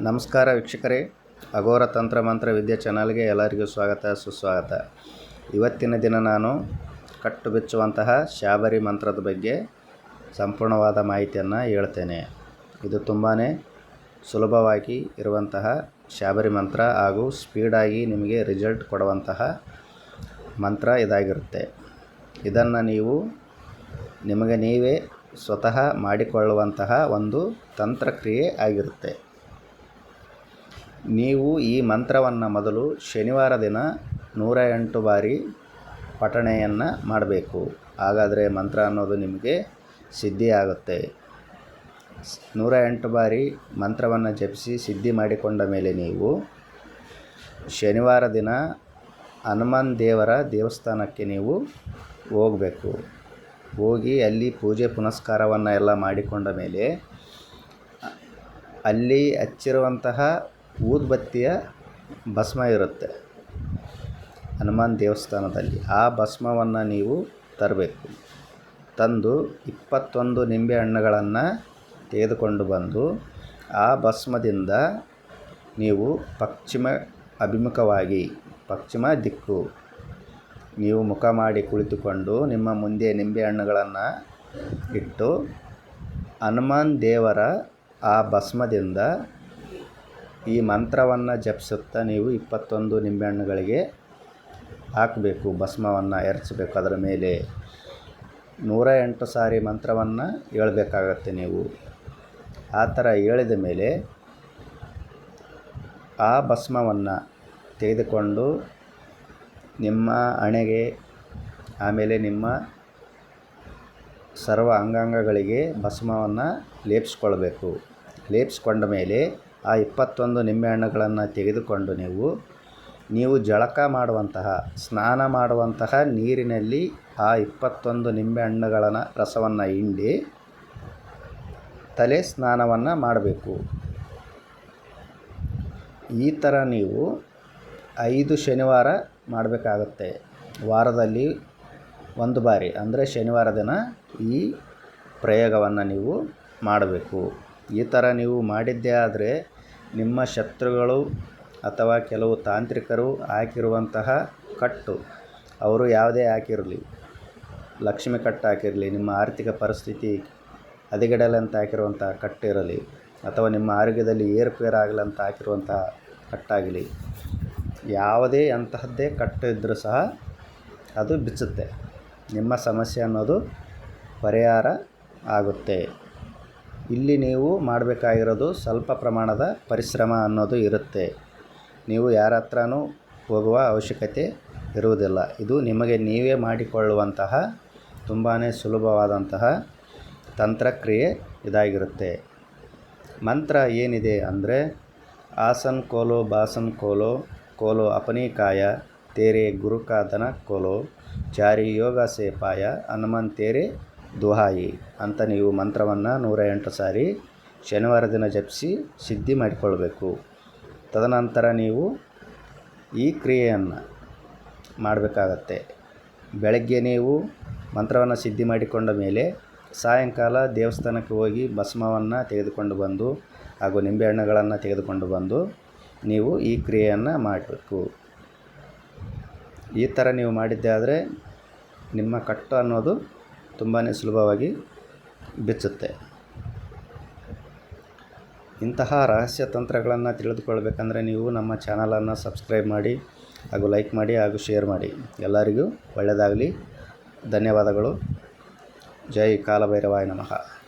ನಮಸ್ಕಾರ ವೀಕ್ಷಕರೇ. ಅಘೋರ ತಂತ್ರ ಮಂತ್ರ ವಿದ್ಯೆ ಚಾನಲ್ಗೆ ಎಲ್ಲರಿಗೂ ಸ್ವಾಗತ, ಸುಸ್ವಾಗತ. ಇವತ್ತಿನ ದಿನ ನಾನು ಕಟ್ಟು ಬಿಚ್ಚುವಂತಹ ಶಾಬರಿ ಮಂತ್ರದ ಬಗ್ಗೆ ಸಂಪೂರ್ಣವಾದ ಮಾಹಿತಿಯನ್ನು ಹೇಳ್ತೇನೆ. ಇದು ತುಂಬಾ ಸುಲಭವಾಗಿ ಇರುವಂತಹ ಶಾಬರಿ ಮಂತ್ರ ಹಾಗೂ ಸ್ಪೀಡಾಗಿ ನಿಮಗೆ ರಿಸಲ್ಟ್ ಕೊಡುವಂತಹ ಮಂತ್ರ ಇದಾಗಿರುತ್ತೆ. ಇದನ್ನು ನೀವು ನಿಮಗೆ ನೀವೇ ಸ್ವತಃ ಮಾಡಿಕೊಳ್ಳುವಂತಹ ಒಂದು ತಂತ್ರಕ್ರಿಯೆ ಆಗಿರುತ್ತೆ. ನೀವು ಈ ಮಂತ್ರವನ್ನು ಮೊದಲು ಶನಿವಾರ ದಿನ ನೂರ ಎಂಟು ಬಾರಿ ಪಠಣೆಯನ್ನು ಮಾಡಬೇಕು. ಹಾಗಾದರೆ ಮಂತ್ರ ಅನ್ನೋದು ನಿಮಗೆ ಸಿದ್ಧಿಯಾಗುತ್ತೆ ನೂರ ಎಂಟು ಬಾರಿ ಮಂತ್ರವನ್ನು ಜಪಿಸಿ ಸಿದ್ಧಿ ಮಾಡಿಕೊಂಡ ಮೇಲೆ ನೀವು ಶನಿವಾರ ದಿನ ಹನುಮಾನ್ ದೇವರ ದೇವಸ್ಥಾನಕ್ಕೆ ನೀವು ಹೋಗಬೇಕು. ಹೋಗಿ ಅಲ್ಲಿ ಪೂಜೆ ಪುನಸ್ಕಾರವನ್ನು ಎಲ್ಲ ಮಾಡಿಕೊಂಡ ಮೇಲೆ ಅಲ್ಲಿ ಹಚ್ಚಿರುವಂತಹ ಊದುಬತ್ತಿಯ ಭಸ್ಮ ಇರುತ್ತೆ. ಹನುಮಾನ್ ದೇವಸ್ಥಾನದಲ್ಲಿ. ಆ ಭಸ್ಮವನ್ನು ನೀವು ತರಬೇಕು. ತಂದು ಇಪ್ಪತ್ತೊಂದು ನಿಂಬೆ ಹಣ್ಣುಗಳನ್ನು ತೆಗೆದುಕೊಂಡು ಬಂದು ಆ ಭಸ್ಮದಿಂದ ನೀವು ಪಶ್ಚಿಮ ಅಭಿಮುಖವಾಗಿ, ಪಶ್ಚಿಮ ದಿಕ್ಕು ನೀವು ಮುಖ ಮಾಡಿ ಕುಳಿತುಕೊಂಡು ನಿಮ್ಮ ಮುಂದೆ ನಿಂಬೆ ಹಣ್ಣುಗಳನ್ನು ಇಟ್ಟು ಹನುಮಾನ್ ದೇವರ ಆ ಭಸ್ಮದಿಂದ ಈ ಮಂತ್ರವನ್ನು ಜಪಿಸುತ್ತಾ ನೀವು ಇಪ್ಪತ್ತೊಂದು ನಿಂಬೆಹಣ್ಣುಗಳಿಗೆ ಹಾಕಬೇಕು, ಭಸ್ಮವನ್ನು ಎರಚಬೇಕು. ಅದರ ಮೇಲೆ ನೂರ ಎಂಟು ಸಾರಿ ಮಂತ್ರವನ್ನು ಹೇಳಬೇಕಾಗತ್ತೆ ನೀವು. ಆ ಥರ ಹೇಳಿದ ಮೇಲೆ ಆ ಭಸ್ಮವನ್ನು ತೆಗೆದುಕೊಂಡು ನಿಮ್ಮ ಹಣೆಗೆ, ಆಮೇಲೆ ನಿಮ್ಮ ಸರ್ವ ಅಂಗಾಂಗಗಳಿಗೆ ಭಸ್ಮವನ್ನು ಲೇಪಿಸ್ಕೊಳ್ಬೇಕು. ಲೇಪಿಸ್ಕೊಂಡ ಮೇಲೆ ಆ ಇಪ್ಪತ್ತೊಂದು ನಿಂಬೆಹಣ್ಣುಗಳನ್ನು ತೆಗೆದುಕೊಂಡು ನೀವು ನೀವು ಜಳಕ ಮಾಡುವಂತಹ, ಸ್ನಾನ ಮಾಡುವಂತಹ ನೀರಿನಲ್ಲಿ ಆ ಇಪ್ಪತ್ತೊಂದು ನಿಂಬೆಹಣ್ಣುಗಳ ರಸವನ್ನು ಹಿಂಡಿ ತಲೆ ಸ್ನಾನವನ್ನು ಮಾಡಬೇಕು. ಈ ಥರ ನೀವು ಐದು ಶನಿವಾರ ಮಾಡಬೇಕಾಗತ್ತೆ. ವಾರದಲ್ಲಿ ಒಂದು ಬಾರಿ, ಅಂದರೆ ಶನಿವಾರ ದಿನ ಈ ಪ್ರಯೋಗವನ್ನು ನೀವು ಮಾಡಬೇಕು. ಈ ಥರ ನೀವು ಮಾಡಿದ್ದೇ ಆದರೆ ನಿಮ್ಮ ಶತ್ರುಗಳು ಅಥವಾ ಕೆಲವು ತಾಂತ್ರಿಕರು ಹಾಕಿರುವಂತಹ ಕಟ್ಟು, ಅವರು ಯಾವುದೇ ಹಾಕಿರಲಿ, ಲಕ್ಷ್ಮಿ ಕಟ್ಟು ಹಾಕಿರಲಿ, ನಿಮ್ಮ ಆರ್ಥಿಕ ಪರಿಸ್ಥಿತಿ ಹದಗೆಡಲಂತ ಹಾಕಿರುವಂಥ ಕಟ್ಟಿರಲಿ ಅಥವಾ ನಿಮ್ಮ ಆರೋಗ್ಯದಲ್ಲಿ ಏರುಪೇರು ಅಂತ ಹಾಕಿರುವಂತಹ ಕಟ್ಟಾಗಲಿ, ಯಾವುದೇ ಅಂತಹದ್ದೇ ಕಟ್ಟು ಇದ್ದರೂ ಸಹ ಅದು ಬಿಚ್ಚುತ್ತೆ. ನಿಮ್ಮ ಸಮಸ್ಯೆ ಅನ್ನೋದು ಪರಿಹಾರ ಆಗುತ್ತೆ. ಇಲ್ಲಿ ನೀವು ಮಾಡಬೇಕಾಗಿರೋದು ಸ್ವಲ್ಪ ಪ್ರಮಾಣದ ಪರಿಶ್ರಮ ಅನ್ನೋದು ಇರುತ್ತೆ. ನೀವು ಯಾರ ಹತ್ರನೂ ಹೋಗುವ ಅವಶ್ಯಕತೆ ಇರುವುದಿಲ್ಲ. ಇದು ನಿಮಗೆ ನೀವೇ ಮಾಡಿಕೊಳ್ಳುವಂತಹ ತುಂಬಾ ಸುಲಭವಾದಂತಹ ತಂತ್ರಕ್ರಿಯೆ ಇದಾಗಿರುತ್ತೆ. ಮಂತ್ರ ಏನಿದೆ ಅಂದರೆ, ಆಸನ್ ಕೋಲೋ ಬಾಸನ್ ಕೋಲೋ ಕೋಲೋ ಅಪನೀಕಾಯ, ತೇರೆ ಗುರುಕಾದನ ಕೋಲೋ ಚಾರಿ ಯೋಗ ಸೇಪಾಯ ಹನುಮನ್ ತೇರೆ ದುಹಾಯಿ ಅಂತ ನೀವು ಮಂತ್ರವನ್ನು ನೂರ ಎಂಟು ಸಾರಿ ಶನಿವಾರ ದಿನ ಜಪಿಸಿ ಸಿದ್ಧಿ ಮಾಡಿಕೊಳ್ಬೇಕು. ತದನಂತರ ನೀವು ಈ ಕ್ರಿಯೆಯನ್ನು ಮಾಡಬೇಕಾಗತ್ತೆ. ಬೆಳಗ್ಗೆ ನೀವು ಮಂತ್ರವನ್ನು ಸಿದ್ಧಿ ಮಾಡಿಕೊಂಡ ಮೇಲೆ ಸಾಯಂಕಾಲ ದೇವಸ್ಥಾನಕ್ಕೆ ಹೋಗಿ ಭಸ್ಮವನ್ನು ತೆಗೆದುಕೊಂಡು ಬಂದು ಹಾಗೂ ನಿಂಬೆಹಣ್ಣುಗಳನ್ನು ತೆಗೆದುಕೊಂಡು ಬಂದು ನೀವು ಈ ಕ್ರಿಯೆಯನ್ನು ಮಾಡಬೇಕು. ಈ ಥರ ನೀವು ಮಾಡಿದ್ದೆ ಆದರೆ ನಿಮ್ಮ ಕಟ್ಟು ಅನ್ನೋದು ತುಂಬಾ ಸುಲಭವಾಗಿ ಬಿಚ್ಚುತ್ತೆ. ಇಂತಹ ರಹಸ್ಯ ತಂತ್ರಗಳನ್ನು ತಿಳಿದುಕೊಳ್ಬೇಕಂದ್ರೆ ನೀವು ನಮ್ಮ ಚಾನಲನ್ನು ಸಬ್ಸ್ಕ್ರೈಬ್ ಮಾಡಿ ಹಾಗೂ ಲೈಕ್ ಮಾಡಿ ಹಾಗೂ ಶೇರ್ ಮಾಡಿ. ಎಲ್ಲರಿಗೂ ಒಳ್ಳೆಯದಾಗಲಿ. ಧನ್ಯವಾದಗಳು. ಜೈ ಕಾಲಭೈರವಾಯ ನಮಃ.